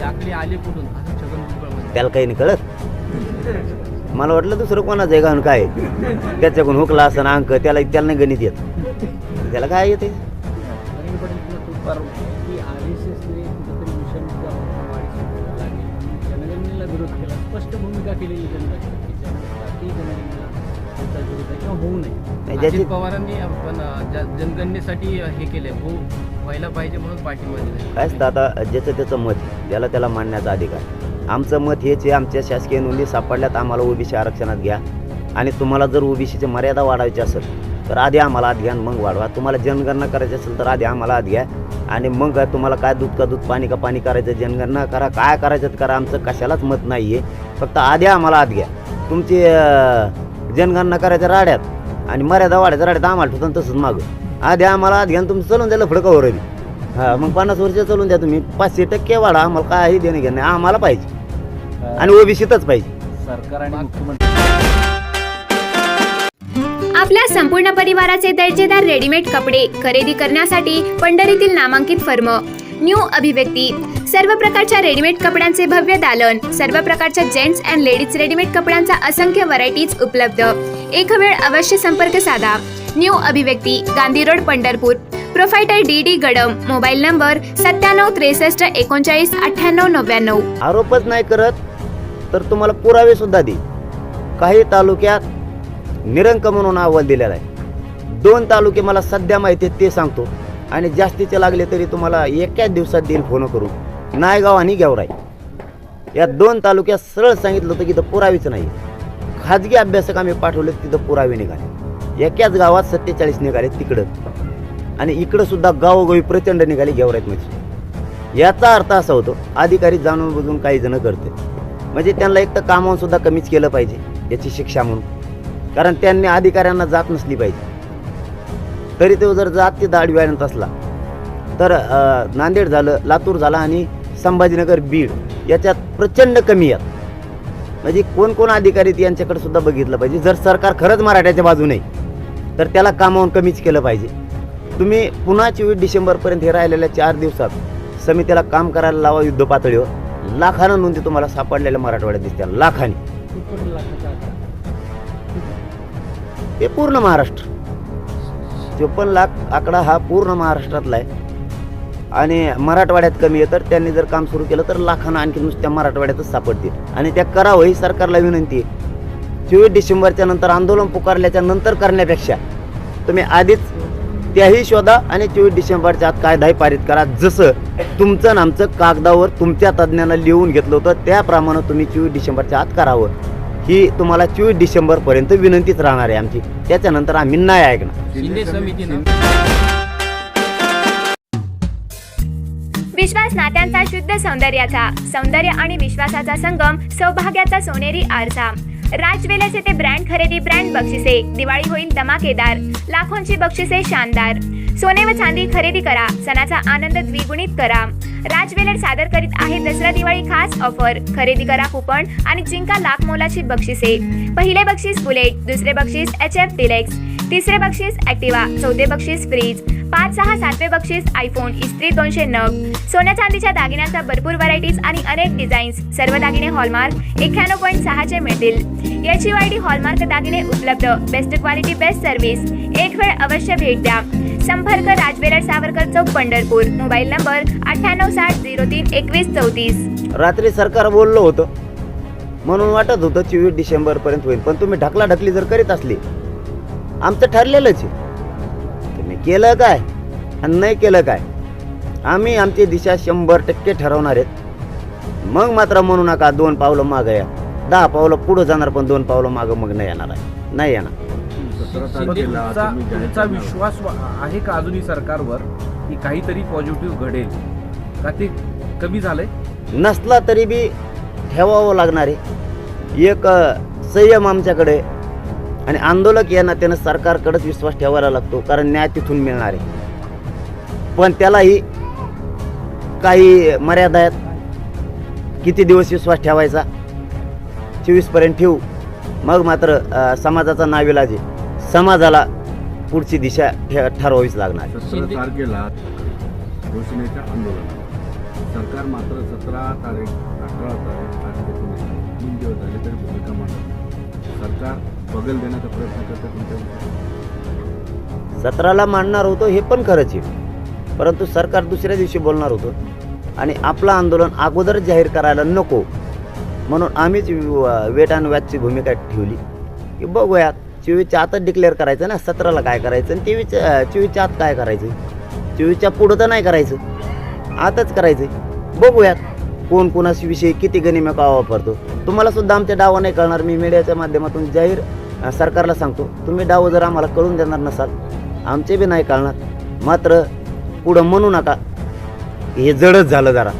ही आकडे आले कुठून असं छगन भुजबळ म्हणतात. त्याला काही नाही कळत मला वाटलं दुसरं कोणाचं आहे घालून काय त्याच्याकडून हुकला असं अंक त्याला त्याला नाही गणित येत त्याला काय येते अरविंद पाटील पुन्हा तूप पार की आर एस एसने कुठेतरी विषम लागेल जनगणनेला विरोध केला स्पष्ट भूमिका केलेली जनगणनेच्या ती जनगणनेला त्याचा विरोध आहे किंवा होऊ नये नाही, ज्याची- अजित पवारांनी आपण अं, ज- जनगणनेसाठी हे केलंय हो व्हायला पाहिजे म्हणून पाठिंबा काय असतं आता ज्याचं त्याचं मत त्याला त्याला मांडण्याचा अधिकार. आमचं मत हेच आहे आमच्या शासकीय नोंदी सापडल्यात आम्हाला ओबीसी आरक्षणात घ्या. आणि तुम्हाला जर ओबीसीची मर्यादा वाढवायची असेल तर आधी आम्हाला आत घ्या मग वाढवा. तुम्हाला जनगणना करायची असेल तर आधी आम्हाला आत घ्या आणि मग काय तुम्हाला काय दूध का दूध पाणी का पाणी करायचं जनगणना करा. काय करायचं करा. आमचं कशालाच मत नाही आहे फक्त आधी आम्हाला आत घ्या. तुमची जनगणना करायच्या राड्यात. आणि मर्यादा वाढायच्या राड्यात आम्हाला ठेवतात तसंच मागं. आधी आम्हाला आत घ्या तुमचं चलून द्यायला फडकावर हा मग पन्नास वर्ष चालून द्या तुम्ही. पाचशे टक्के वाढा आम्हाला काही देणं घेणं नाही. आम्हाला पाहिजे. आणि ओबीसीतच पाहिजे. सरकार आणि मुख्यमंत्री. आपल्या संपूर्ण परिवाराचे दर्जेदार रेडीमेड कपडे खरेदी करण्यासाठी पंढरीतील नामांकित फर्म. न्यू अभिव्यक्ती. सर्व प्रकारच्या रेडीमेड कपड्यांचे भव्य दालन सर्व प्रकारच्या जेंट्स अँड लेडीज रेडीमेड कपड्यांचा असंख्य व्हरायटीज उपलब्ध. एक वेळ अवश्य संपर्क साधा. New Abhivyakti Gandhi road Pandharpur. Proprietor D D Gadam mobile number सत्त्याण्णव त्रेसष्ट एकोणचाळीस अठ्ठ्याण्णव नव्याण्णव. आरोपच नाही करत तर तुम्हाला पुरावे सुद्धा दे. काही तालुक्यात निरंक म्हणून अहवाल दिलेला आहे. दोन तालुके मला सध्या माहिती आहेत ते सांगतो. आणि जास्तीचे लागले तरी तुम्हाला एकाच दिवसात देईल फोन करून. नायगाव आणि गेवराई. या दोन तालुक्यात सरळ सांगितलं होतं की इथं पुरावीच नाही. खाजगी अभ्यासक आम्ही पाठवले तिथं पुरावे निघाले. एकाच गावात सत्तेचाळीस निघाले तिकडं. आणि इकडं सुद्धा गावोगावी प्रचंड निघाली गेवराईत म्हणजे याचा अर्थ असा होतो अधिकारी जाणून बुजून काही जण करते. म्हणजे त्यांना एक तर कामावून सुद्धा कमीच केलं पाहिजे याची शिक्षा म्हणून. कारण त्यांनी अधिकाऱ्यांना जात नसली पाहिजे. तरी तो जर जात ते दाढ व्यायात असला तर नांदेड झालं लातूर झालं आणि संभाजीनगर बीड याच्यात प्रचंड कमी आहेत. म्हणजे कोण कोण अधिकारी यांच्याकडे सुद्धा बघितलं पाहिजे. जर सरकार खरंच मराठ्याच्या बाजूने तर त्याला कामावून कमीच केलं पाहिजे. तुम्ही पुन्हा चोवीस डिसेंबरपर्यंत हे राहिलेल्या चार दिवसात समितीला काम करायला लावा युद्ध पातळीवर. लाखानं नोंदी तुम्हाला सापडलेल्या मराठवाड्यात दिसत्या. लाखांनी. हे पूर्ण महाराष्ट्र. त्रेपन्न लाख आकडा हा पूर्ण महाराष्ट्रातला आहे. आणि मराठवाड्यात कमी आहे तर त्यांनी जर काम सुरू केलं तर लाखांना आणखी नुसत्या मराठवाड्यातच सापडतील आणि त्या करावं ही सरकारला विनंती आहे. चोवीस डिसेंबरच्या नंतर आंदोलन पुकारल्याच्या नंतर करण्यापेक्षा तुम्ही आधीच त्याही शोधा आणि चोवीस डिसेंबरच्या आत कायदाही पारित करा. जसं तुमचं आणि आमचं कागदावर तुमच्या तज्ज्ञांना लिहून घेतलं होतं त्याप्रमाणे तुम्ही चोवीस डिसेंबरच्या आत करावं. ही तुम्हाला चोवीस डिसेंबरपर्यंत विनंतीच राहणार आहे आमची. त्याच्यानंतर आम्ही नाही ऐकणार. शिंदे समितीनं विश्वास नात्यांचा शुद्ध सौंदर्याचा सौंदर्य आणि विश्वासाचा संगम सौभाग्याचा सोनेरी आरसा. राजवेल्याचे ते येथे ब्रँड खरेदी ब्रँड बक्षिसे. दिवाळी होईल धमाकेदार. लाखोंची बक्षिसे शानदार. सोने व चांदी खरेदी करा. सणाचा आनंद द्विगुणित करा. राजवेलर सादर करीत आहे दसरा दिवाळी खास ऑफर. खरेदी करा कुपन आणि जिंका लाख मोलाची बक्षिसे. पहिले बक्षीस बुलेट दुसरे बक्षीस एच एफ डिलेक्स तिसरे बक्षीस ॲक्टिवा चौथे बक्षीस फ्रीज पाच सहा सातवे बक्षीस आयफोन इस्त्री दोनशे नग. सोन्या चांदीच्या दागिन्यांचा भरपूर व्हरायटीज आणि अनेक डिझाईन्स सर्व दागिने हॉलमार्क एक्क्याण्णव पॉईंट सहाचे मिळतील. याची वायडी हॉलमार्क दागिने उपलब्ध. बेस्ट क्वालिटी बेस्ट सर्व्हिस एक वेळ अवश्य भेट द्या. संपर्क राजवेलर सावरकर चौक पंढरपूर. मोबाईल नंबर अठ्ठ्याण्णव साठ झिरो तीन एकवीस चौतीस. रात्री सरकार बोललो होतं. म्हणून वाटत होतं चोवीस डिसेंबरपर्यंत होईल. पण तुम्ही ढकला ढकली जर करीत असली आमचं ठरलेलंच आहे. तुम्ही केलं काय आणि नाही केलं काय? आम्ही आमची दिशा शंभर टक्के ठरवणार आहेत. मग मात्र म्हणू नका दोन पावलं मागं या. दहा पावलं पुढं जाणार पण दोन पावलं मागं मग नाही येणार आहे. नाही येणार. तुमचा तुमचा विश्वास आहे का अजूनही सरकारवर की काहीतरी पॉझिटिव्ह घडेल? का ते कमी झालंय? नसला तरी बी ठेवावं लागणार आहे. एक संयम आमच्याकडे. आणि आंदोलक यांना त्यांना सरकारकडेच विश्वास ठेवायला लागतो कारण न्याय तिथून मिळणार आहे. पण त्यालाही काही मर्यादा आहेत. किती दिवस विश्वास ठेवायचा? चोवीसपर्यंत ठेवू. मग मात्र समाजाचा नाविलाज आहे समाजाला पुढची दिशा ठरवावीच लागणार. तारखेला घोषणेच्या आंदोलन सरकार मात्र सतरा तारीख अठरा तारीख तीन दिवस झाले तरी भूमिका मांडली सरकार बगल देण्याचा प्रयत्न करतं तुमच्या सतराला मांडणार होतो हे पण खरंच आहे. परंतु सरकार दुसऱ्या दिवशी बोलणार होतं. आणि आपलं आंदोलन अगोदर जाहीर करायला नको. म्हणून आम्हीच व- वेट अँड वॅचची भूमिका ठेवली. की बघूयात चोवीसच्या आतच डिक्लेअर करायचं ना सतराला काय करायचं आणि तेवीसच्या चोवीसच्या आत काय करायचं? चोवीसच्या पुढं तर नाही करायचं. आतच करायचं. बघूयात. कोण कोणाशी विषयी किती गनिम्या वापरतो? तुम्हाला सुद्धा आमच्या डावा नाही कळणार मी मीडियाच्या माध्यमातून जाहीर सरकारला सांगतो. तुम्ही डाव जर आम्हाला कळून देणार नसाल आमचे बी नाही कळणार. मात्र पुढं म्हणू नका. हे जडच झालं जरा.